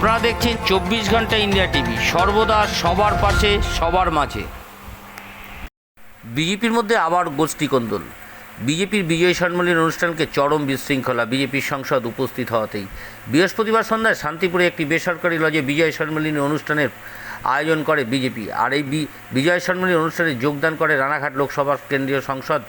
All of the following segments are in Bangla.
আপনারা দেখছেন চব্বিশ ঘণ্টা ইন্ডিয়া টিভি। সর্বদা সবার পাশে, সবার মাঝে। বিজেপির মধ্যে আবার গোষ্ঠী কন্দল। বিজেপির বিজয় সম্মেলন অনুষ্ঠানকে চরম বিশৃঙ্খলা, বিজেপির সংসদ উপস্থিত হওয়াতেই। বৃহস্পতিবার সন্ধ্যায় শান্তিপুরে একটি বেসরকারি লজে বিজয় সম্মেলনী অনুষ্ঠানের আয়োজন করে বিজেপি। আর এই বি- বিজয় সম্মেলনী অনুষ্ঠানে যোগদান করে রানাঘাট লোকসভা কেন্দ্রীয় সংসদ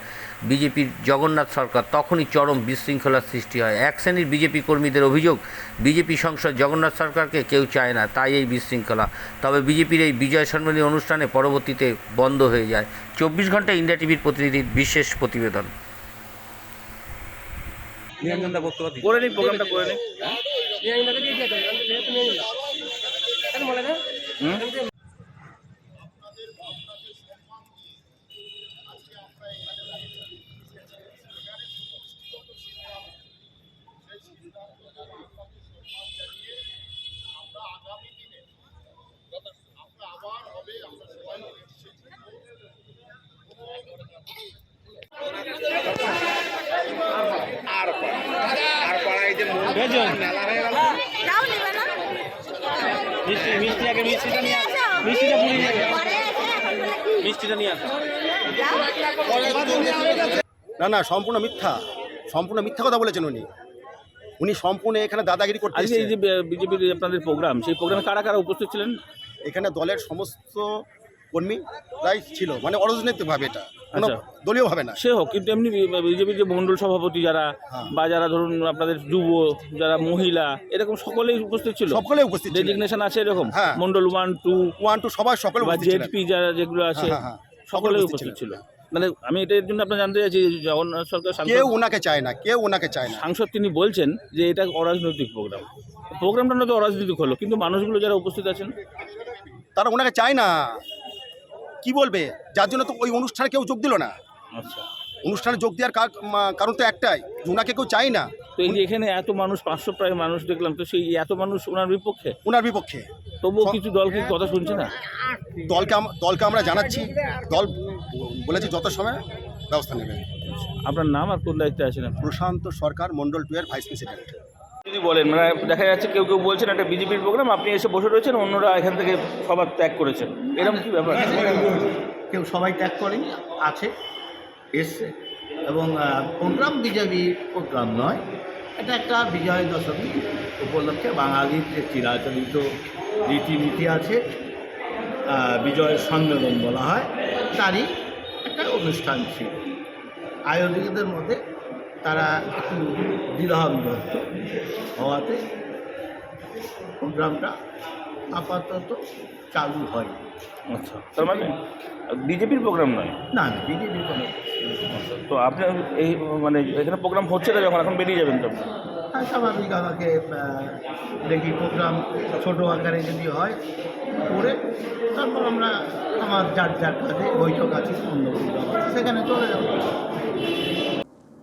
বিজেপির জগন্নাথ সরকার। তখনই চরম বিশৃঙ্খলার সৃষ্টি হয়। এক শ্রেণির বিজেপি কর্মীদের অভিযোগ বিজেপি সংসদ জগন্নাথ সরকারকে কেউ চায় না তাই এই বিশৃঙ্খলা। তবে বিজেপির এই বিজয় সম্মেলনী অনুষ্ঠানে পরবর্তীতে বন্ধ হয়ে যায়। চব্বিশ ঘণ্টা ইন্ডিয়া টিভির প্রতিনিধির বিশেষ প্রতিবেদন। নিরঞ্জনদা বক্তব্য দিন। করে নিই প্রোগ্রামটা করে নিই বুঝেছেন? যাও নেবে না? মিষ্টি মিষ্টি আগে মিষ্টিটা নিয়ে আস। মিষ্টিটা পুরি নিয়ে মিষ্টিটা নিয়ে আসো না না সম্পূর্ণ মিথ্যা। সম্পূর্ণ মিথ্যা কথা বলেছেন উনি। উনি সম্পূর্ণ এখানে দাদাগিরি করতে এই। যে বিজেপির আপনাদের প্রোগ্রাম সেই প্রোগ্রামে কারা কারা উপস্থিত ছিলেন? এখানে দলের সমস্ত কর্মীরাই ছিল মানে অরাজনৈতিকভাবে এটা কোনো আচ্ছা। দলীয়ভাবে না। সে হোক কিন্তু এমনি বিজেপির যে মণ্ডল সভাপতি যারা হ্যাঁ। বা যারা ধরুন আপনাদের যুব যারা মহিলা এরকম সকলেই উপস্থিত ছিল? সকলে উপস্থিত ডেজিগনেশন আছে এরকম। Mandal one two one two সবাই সকলে বা জেডপি যারা যেগুলো আছে হ্যাঁ, হ্যাঁ। সকলেই উপস্থিত ছিল। মানে আমি এটার জন্য আপনার জানতে চাইছি জগন্নাথ সরকার কেউ ওনাকে চায় না কেউ ওনাকে চায় না। সাংসদ তিনি বলছেন যে এটা অরাজনৈতিক প্রোগ্রাম প্রোগ্রামটা না তো অরাজনৈতিক হলো কিন্তু মানুষগুলো যারা উপস্থিত আছেন তারা ওনাকে চায় না। কি বলবে? যার জন্য তো ওই অনুষ্ঠানে কেউ যোগ দিল না। আচ্ছা। অনুষ্ঠানে যোগ দেওয়ার কারণ তো একটাই ওনাকে কেউ চায় না। তো এই যে এখানে এত মানুষ পাঁচশো প্রায় মানুষ দেখলাম তো সেই এত মানুষ ওনার বিপক্ষে? ওনার বিপক্ষে। তবুও কিছু দলকে কথা শুনছে না? দলকে দলকে আমরা জানাচ্ছি দল বলেছে যত সময় ব্যবস্থা নেবে। আপনার নাম আর কোন দায়িত্বে আছেন? প্রশান্ত সরকার মন্ডল টু এর ভাইস প্রেসিডেন্ট। যদি বলেন মানে দেখা যাচ্ছে কেউ কেউ বলছেন একটা বিজেপির প্রোগ্রাম আপনি এসে বসে রয়েছেন অন্যরা এখান থেকে সবার ত্যাগ করেছেন। এরকম কি ব্যাপার? কেউ সবাই ত্যাগ করেনি আছে এসছে। এবং প্রোগ্রাম বিজেপি প্রোগ্রাম নয় এটা একটা বিজয় দশমী উপলক্ষে বাঙালির যে চিরাচরিত রীতিনীতি আছে আহ, বিজয় সম্মেলন বলা হয় তারই একটা অনুষ্ঠান ছিল। আয়োজকদের মধ্যে তারা একটু হওয়াতে প্রোগ্রামটা আপাতত চালু হয় আচ্ছা তার মানে বিজেপির প্রোগ্রাম নয়? না না বিজেপি কোনো তো আপনি এই মানে এখানে প্রোগ্রাম হচ্ছে না যখন এখন বেরিয়ে যাবেন তো। হ্যাঁ স্বাভাবিক আমাকে দেখি প্রোগ্রাম ছোটো আকারে যদি হয় করে তারপর আমরা আমার যার যার কাছে বৈঠক আছে অন্য প্রোগ্রাম আছে সেখানে চলে যাব।